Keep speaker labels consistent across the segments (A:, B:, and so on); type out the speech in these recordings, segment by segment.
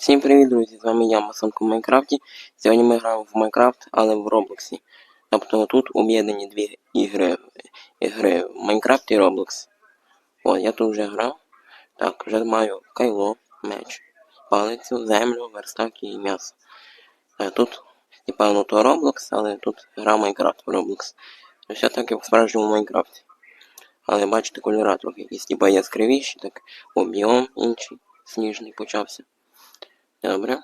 A: Всім привіт, друзі! З вами я, Масонко в Майнкрафті. Сьогодні ми граємо в Майнкрафт, але в Роблоксі. Тобто тут об'єднані дві ігри, ігри Майнкрафт і Роблокс. О, я тут вже грав. Так, вже маю кайло, меч, палицю, землю, верстак і м'ясо. А тут, типа, ну то Роблокс, але тут гра Майнкрафт в Роблокс. Все так як в справжньому Майнкрафті. Але бачите, кольора трохи якісь, типа яскравіші, так об'єм інший, сніжний почався. Добре.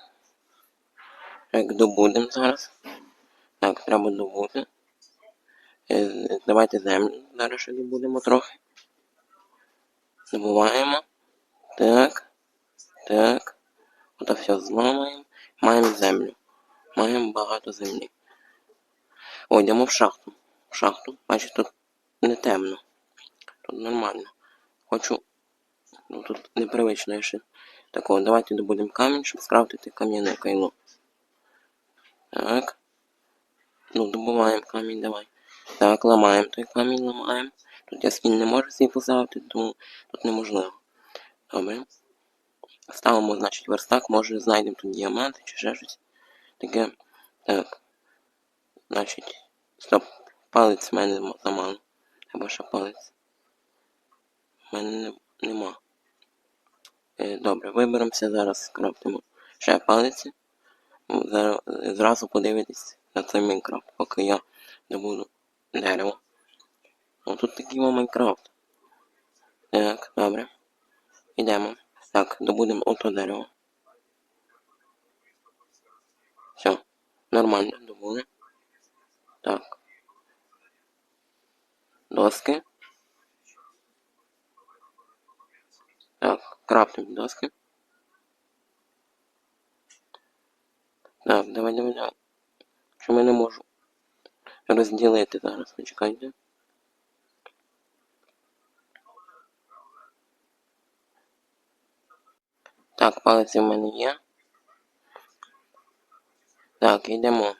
A: Так, добудемо зараз. Так, треба добути. Е, Давайте землю зараз ще добудемо трохи. Добуваємо. Так. Так. Ото все зламаємо. Маємо землю. Маємо багато землі. О, йдемо в шахту. В шахту. Бачите, тут не темно. Тут нормально. Хочу. Ну тут непривично я ще. Так от, давайте добудемо камінь, щоб скрафтити кам'яне кайло. Так. Ну, добуваємо камінь, давай. Так, ламаємо той камінь, ламаємо. Тут я скін не можу свій поставити, тому тут неможливо. Добре. Ставимо, значить, верстак, може знайдемо тут діаманти чи ще щось. Таке. Так. Значить. Стоп. Палець в мене замало. Або ще палець. В мене не- нема. Е, Добре, виберемося зараз, крафтимо ще палиці. Зараз зразу подивитись на цей Майнкрафт, поки я добуду дерево. О, тут такий Майнкрафт. Так, добре. Йдемо. Так, добудемо ото дерево. Все, нормально, добули. Так. Доски. Так, крафтимо доски. Так, давай, давай, давай. Чому я не можу розділити зараз, почекайте. Так, палиці в мене є. Так, йдемо.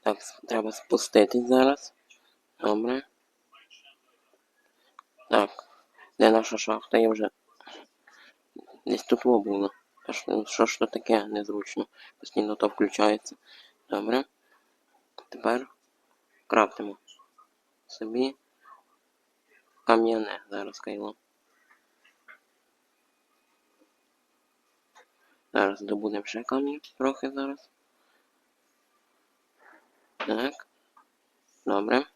A: Так, треба спуститись зараз. Добре. Так, де наша шахта? Я вже десь тут во було. Що ж то таке незручно? Постійно то включається. Добре. Тепер крафтимо собі кам'яне зараз кайло. Зараз добудемо ще камінь трохи зараз. Так. Добре.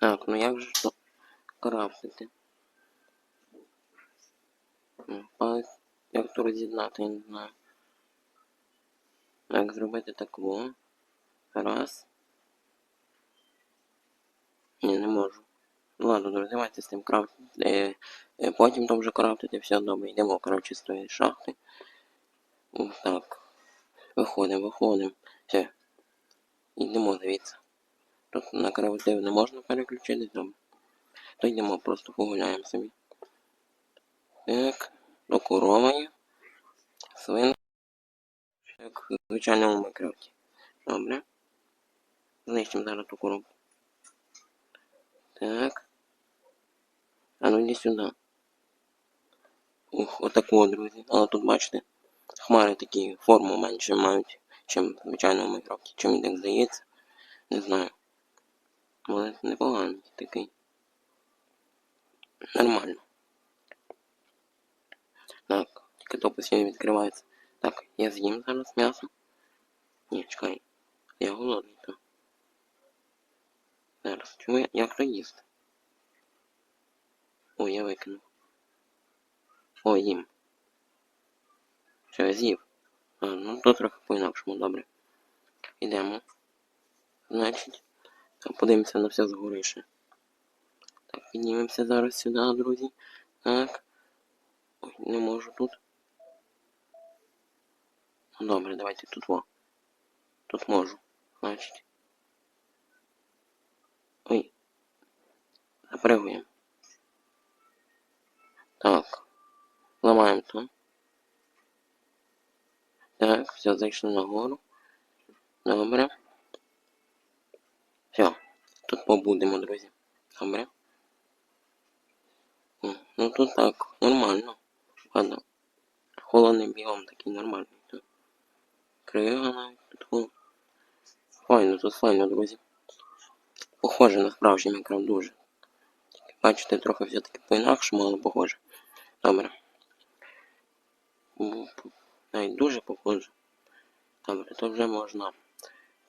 A: Так, ну як же то крафтити? Палець, як то роз'єднати, я не знаю. Як зробити таку? Раз. Ні, не можу. Ну ладно, друзі, давайте з тим крафт. Е, е, потім там вже крафтити, все добре. Йдемо, коротше, з тої шахти. Так. Виходимо, виходимо. Все. Йдемо звідси. Тут на креатив не можна переключити, добре. То йдемо, просто погуляємо собі. Так, корова є. Свин. Як в звичайному Майнкрафті. Добре. Знищимо зараз ту коробку. Так. А ну йди сюди. Ух, отако, друзі. Але тут бачите, хмари такі форму менше мають, чим в звичайному Майнкрафті. Чим мені так здається. Не знаю. Але непоганий такий. Нормально. Так, тільки то постійно відкривається. Так, я з'їм зараз м'ясо. Ні, чекай. Я голодний то. Зараз. Чому я. Як то їсти? Ой, я викинув. О, їм. Що, я з'їв? А, ну то трохи по-інакшому, добре. Ідемо. Значить, подивимося на все згори. Так, піднімемося зараз сюди, друзі. Так. Ой, не можу тут. Добре, давайте тут во. Тут можу. Значить. Ой. Запригуємо. Так. Ламаємо то. Так, все, зайшли нагору. Добре. Все. Тут побудемо, друзі. Добре. Ну тут так, нормально. Ладно. Холодний біом такий нормальний. Тут. Навіть тут. Файно, тут файно, друзі. Похоже на справжній Майнкрафт дуже. Бачите, трохи все-таки по-інакшому, але похоже. Добре. Навіть дуже похоже. Добре, то вже можна.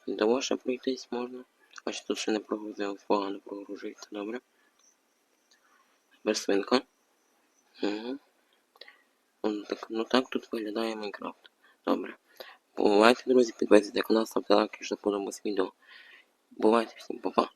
A: До ще пройтись можна. Бачите, тут ще не прогрузилось, погано прогружується, добре. Тепер свинка. Угу. Ну так, ну так тут виглядає Майнкрафт. Добре. Бувайте, друзі, підписуйтесь на канал, ставте лайки, якщо сподобалось відео. Бувайте всім, па-па.